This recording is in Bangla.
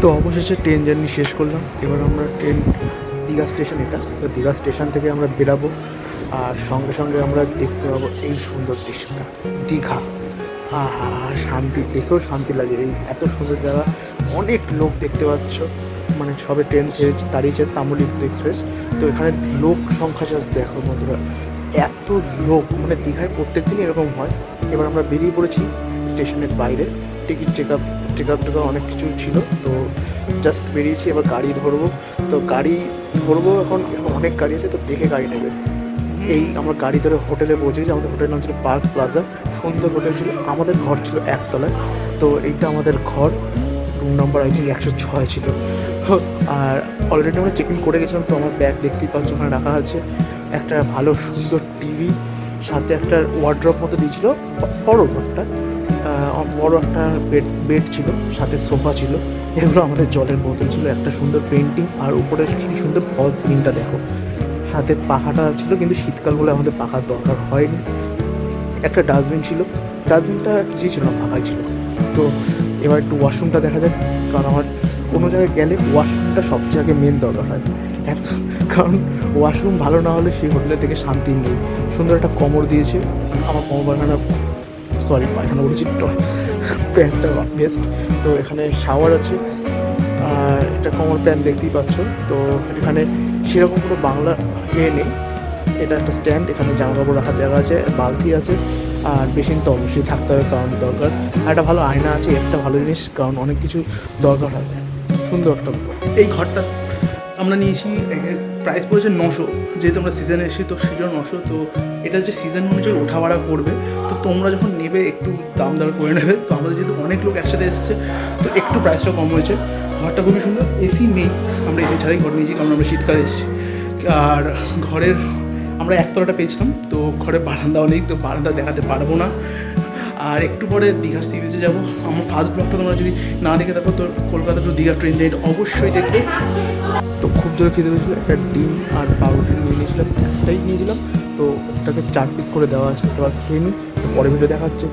তো অবশেষে ট্রেন জার্নি শেষ করলাম। এবার আমরা ট্রেন দীঘা স্টেশন এটা। তো দীঘা স্টেশন থেকে আমরা বেরাবো আর সঙ্গে সঙ্গে আমরা দেখতে পাবো এই সুন্দর দৃশ্যটা। দীঘা। আহা শান্তি। দেখেও শান্তি লাগে। এই এত সুন্দর জায়গা। অনেক লোক দেখতে পাচ্ছ। মানে সবে ট্রেন ছেড়েছে, দাঁড়িয়েছে তাম্রলিপ্ত এক্সপ্রেস তো এখানে লোক সংখ্যা জাস্ট দেখো বন্ধুরা। এত লোক। মানে দীঘায় প্রত্যেক দিনই এরকম হয়। এবার আমরা বেরিয়ে পড়েছি স্টেশনের বাইরে। Ticket check up up take অনেক কিছু ছিল। তো জাস্ট বেরিয়েছি, এবার গাড়ি ধরবো। তো গাড়ি ধরবো এখন এখন অনেক গাড়ি আছে, তো দেখে গাড়ি নেবে। এই আমরা গাড়ি ধরে হোটেলে পৌঁছেছি, আমাদের হোটেলের নাম ছিল পার্ক প্লাজা। সুন্দর হোটেল ছিল, আমাদের ঘর ছিল একতলায়। তো এইটা আমাদের ঘর রুম নাম্বার আই থিঙ্ক একশো ছয় ছিল। আর অলরেডি আমরা চেক ইন করে গেছিলাম, তো আমার ব্যাগ দেখতেই পাচ্ছ, ওখানে রাখা আছে। একটা ভালো সুন্দর টিভি সাথে একটা ওয়ার্ড্রপ মতো দিয়েছিল বড় ঘরটা বড় একটা বেড বেড ছিল, সাথে সোফা ছিল। এগুলো আমাদের জলের বোতল ছিল, একটা সুন্দর পেন্টিং আর উপরে কি সুন্দর ফল সিলিংটা দেখো। সাথে পাখাটা ছিল, কিন্তু শীতকাল বলে আমাদের পাখার দরকার হয়নি। একটা ডাস্টবিন ছিল। ডাস্টবিনটা কিছুই ছিল না, ফাঁকাই ছিল। তো এবার একটু ওয়াশরুমটা দেখা যাক, কারণ আমার কোনো জায়গায় গেলে ওয়াশরুমটা সবচেয়ে আগে মেন দরকার হয়। এক- কারণ ওয়াশরুম ভালো না হলে সেই হোটেলের থেকে শান্তি নেই। সুন্দর একটা কমর দিয়েছে। আমার কমর পায়খানা সরি পায়খানা বলেছি প্যান্টটা বেস্ট তো এখানে শাওয়ার আছে। আর এটা কমর প্যান্ট দেখতেই পাচ্ছ। তো এখানে সেরকম কোনো বাংলা ইয়ে নেই। এটা একটা স্ট্যান্ড এখানে জামা কাপড় রাখার জায়গা আছে, বালতি আছে, আর বেসিন তো অবশ্যই থাকতে হবে, কারণ দরকার। আর একটা ভালো আয়না আছে, একটা ভালো জিনিস, কারণ অনেক কিছু দরকার হয়। সুন্দর একটা এই ঘরটা আমরা নিয়েছি প্রাইস পড়েছে নশো। যেহেতু আমরা সিজনে এসেছি, তো সেই জন্য নশো। তো এটা হচ্ছে সিজন অনুযায়ী ওঠা ভাড়া করবে। তো তোমরা যখন নেবে, একটু দাম দর করে নেবে। তো আমাদের যেহেতু অনেক লোক একসাথে এসেছে, তো একটু প্রাইসটা কম হয়েছে। ঘরটা খুবই সুন্দর এসি নেই। আমরা এসি ছাড়াই ঘর নিয়েছি, কারণ আমরা শীতকালে এসেছি। আর ঘরের আমরা একতলাটা পেয়েছিলাম, তো ঘরে বারান্দাও নেই, তো বারান্দা দেখাতে পারব না। আর একটু পরে দীঘা সি বিচে যাব। আমার ফার্স্ট ব্লগটা তোমরা যদি না দেখে থাকো, তো Kolkata to Digha train journey অবশ্যই দেখবে। খুব জোরে খেতে হয়েছিল একটা ডিম আর পাউরুটি নিয়ে নিয়েছিলাম, একটাই নিয়েছিলাম। তো ওটাকে চার পিস করে দেওয়া আছে, এবার খেয়ে নিই, তো পরে ভিডিও দেখা হচ্ছে